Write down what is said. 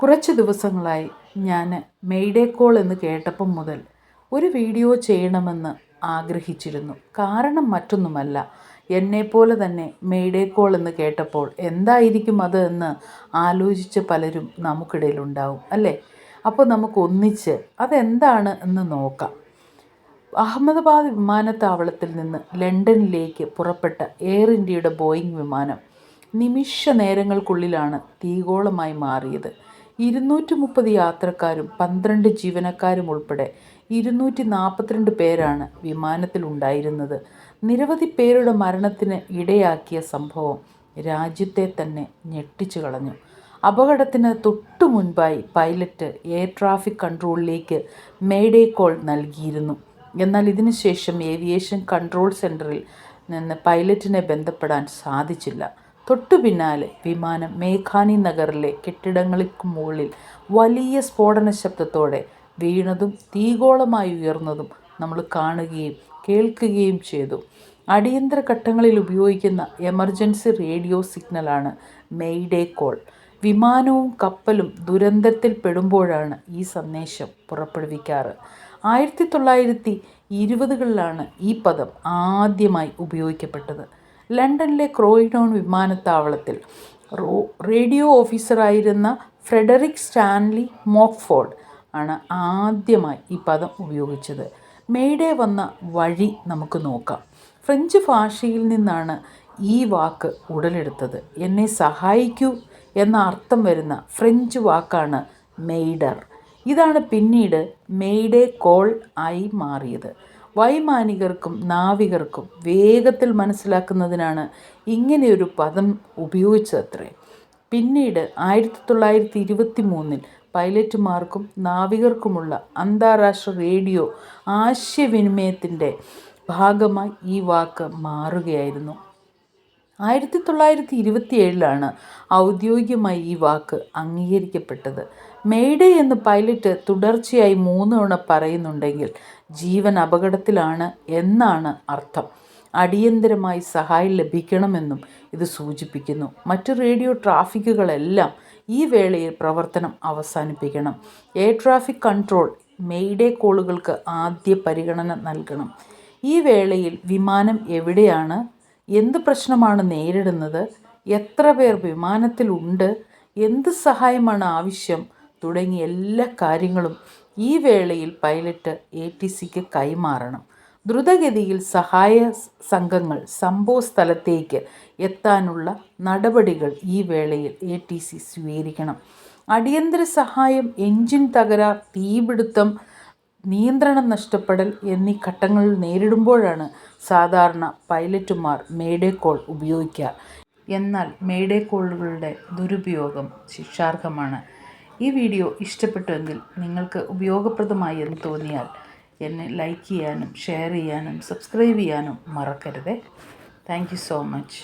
കുറച്ച് ദിവസങ്ങളായി ഞാൻ മെയ്ഡേ കോൾ എന്ന് കേട്ടപ്പം മുതൽ ഒരു വീഡിയോ ചെയ്യണമെന്ന് ആഗ്രഹിച്ചിരുന്നു. കാരണം മറ്റൊന്നുമല്ല എന്നെപ്പോലെ തന്നെ മെയ്ഡേ കോൾ എന്ന് കേട്ടപ്പോൾ എന്തായിരിക്കും അത് എന്ന് ആലോചിച്ച് പലരും നമുക്കിടയിലുണ്ടാവും അല്ലേ? അപ്പോൾ നമുക്കൊന്നിച്ച് അതെന്താണ് എന്ന് നോക്കാം. അഹമ്മദാബാദ് വിമാനത്താവളത്തിൽ നിന്ന് ലണ്ടനിലേക്ക് പുറപ്പെട്ട എയർ ഇന്ത്യയുടെ ബോയിങ് വിമാനം നിമിഷ നേരങ്ങൾക്കുള്ളിലാണ് തീഗോളമായി മാറിയത്. ഇരുന്നൂറ്റി മുപ്പത് യാത്രക്കാരും പന്ത്രണ്ട് ജീവനക്കാരും ഉൾപ്പെടെ ഇരുന്നൂറ്റി നാൽപ്പത്തിരണ്ട് പേരാണ് വിമാനത്തിലുണ്ടായിരുന്നത്. നിരവധി പേരുടെ മരണത്തിന് ഇടയാക്കിയ സംഭവം രാജ്യത്തെ തന്നെ ഞെട്ടിച്ചു കളഞ്ഞു. അപകടത്തിന് തൊട്ടു മുൻപായി പൈലറ്റ് എയർ ട്രാഫിക് കൺട്രോളിലേക്ക് മേഡേ കോൾ നൽകിയിരുന്നു. എന്നാൽ ഇതിനുശേഷം ഏവിയേഷൻ കൺട്രോൾ സെന്ററിൽ നിന്ന് പൈലറ്റിനെ ബന്ധപ്പെടാൻ സാധിച്ചില്ല. തൊട്ടു പിന്നാലെ വിമാനം മേഘാനി നഗറിലെ കെട്ടിടങ്ങൾക്ക് മുകളിൽ വലിയ സ്ഫോടന ശബ്ദത്തോടെ വീണതും തീഗോളമായി ഉയർന്നതും നമ്മൾ കാണുകയും കേൾക്കുകയും ചെയ്തു. അടിയന്തര ഘട്ടങ്ങളിൽ ഉപയോഗിക്കുന്ന എമർജൻസി റേഡിയോ സിഗ്നലാണ് മെയ്ഡേ കോൾ. വിമാനവും കപ്പലും ദുരന്തത്തിൽ പെടുമ്പോഴാണ് ഈ സന്ദേശം പുറപ്പെടുവിക്കാറ്. ആയിരത്തി തൊള്ളായിരത്തി ഇരുപതുകളിലാണ് ഈ പദം ആദ്യമായി ഉപയോഗിക്കപ്പെട്ടത്. ലണ്ടനിലെ ക്രോയിഡോൺ വിമാനത്താവളത്തിൽ റേഡിയോ ഓഫീസറായിരുന്ന ഫ്രെഡറിക് സ്റ്റാൻലി മോക്ഫോർഡ് ആണ് ആദ്യമായി ഈ പദം ഉപയോഗിച്ചത്. മെയ്ഡേ വന്ന വഴി നമുക്ക് നോക്കാം. ഫ്രഞ്ച് ഭാഷയിൽ നിന്നാണ് ഈ വാക്ക് ഉടലെടുത്തത്. എന്നെ സഹായിക്കൂ എന്ന അർത്ഥം വരുന്ന ഫ്രഞ്ച് വാക്കാണ് മെയ്ഡർ ഇതാണ് പിന്നീട് മെയ്ഡേ കോൾ ആയി മാറിയത്. വൈമാനികർക്കും നാവികർക്കും വേഗത്തിൽ മനസ്സിലാക്കുന്നതിനാണ് ഇങ്ങനെയൊരു പദം ഉപയോഗിച്ചതത്രേ. പിന്നീട് ആയിരത്തി തൊള്ളായിരത്തി ഇരുപത്തി മൂന്നിൽ പൈലറ്റുമാർക്കും നാവികർക്കുമുള്ള അന്താരാഷ്ട്ര റേഡിയോ ആശയവിനിമയത്തിന്റെ ഭാഗമായി ഈ വാക്ക് മാറുകയായിരുന്നു. ആയിരത്തി തൊള്ളായിരത്തി ഇരുപത്തി ഏഴിലാണ് ഔദ്യോഗികമായി ഈ വാക്ക് അംഗീകരിക്കപ്പെട്ടത്. മെയ്ഡേ എന്ന് പൈലറ്റ് തുടർച്ചയായി മൂന്ന് തവണ പറയുന്നുണ്ടെങ്കിൽ ജീവൻ അപകടത്തിലാണ് എന്നാണ് അർത്ഥം. അടിയന്തരമായി സഹായം ലഭിക്കണമെന്നും ഇത് സൂചിപ്പിക്കുന്നു. മറ്റു റേഡിയോ ട്രാഫിക്കുകളെല്ലാം ഈ വേളയിൽ പ്രവർത്തനം അവസാനിപ്പിക്കണം. എയർ ട്രാഫിക് കൺട്രോൾ മെയ്ഡേ കോളുകൾക്ക് ആദ്യ പരിഗണന നൽകണം. ഈ വേളയിൽ വിമാനം എവിടെയാണ് എന്ത് പ്രശ്നമാണ് നേരിടുന്നത്? എത്ര പേർ വിമാനത്തിലുണ്ട്? എന്ത് സഹായമാണ് ആവശ്യം? തുടങ്ങിയ എല്ലാ കാര്യങ്ങളും ഈ വേളയിൽ പൈലറ്റ് എ ടി സിക്ക് കൈമാറണം. ദ്രുതഗതിയിൽ സഹായ സംഘങ്ങൾ സംഭവ സ്ഥലത്തേക്ക് എത്താനുള്ള നടപടികൾ ഈ വേളയിൽ എ ടി സി സ്വീകരിക്കണം. അടിയന്തര സഹായം എഞ്ചിൻ തകരാർ തീപിടുത്തം നിയന്ത്രണം നഷ്ടപ്പെടൽ എന്നീ ഘട്ടങ്ങൾ നേരിടുമ്പോഴാണ് സാധാരണ പൈലറ്റുമാർ മേഡേ കോൾ ഉപയോഗിക്കുക. എന്നാൽ മേഡേ കോളുകളുടെ ദുരുപയോഗം ശിക്ഷാർഹമാണ്. ഈ വീഡിയോ ഇഷ്ടപ്പെട്ടുവെങ്കിൽ നിങ്ങൾക്ക് ഉപയോഗപ്രദമായി എന്ന് തോന്നിയാൽ എന്നെ ലൈക്ക് ചെയ്യാനും ഷെയർ ചെയ്യാനും സബ്സ്ക്രൈബ് ചെയ്യാനും മറക്കരുത്. Thank so much.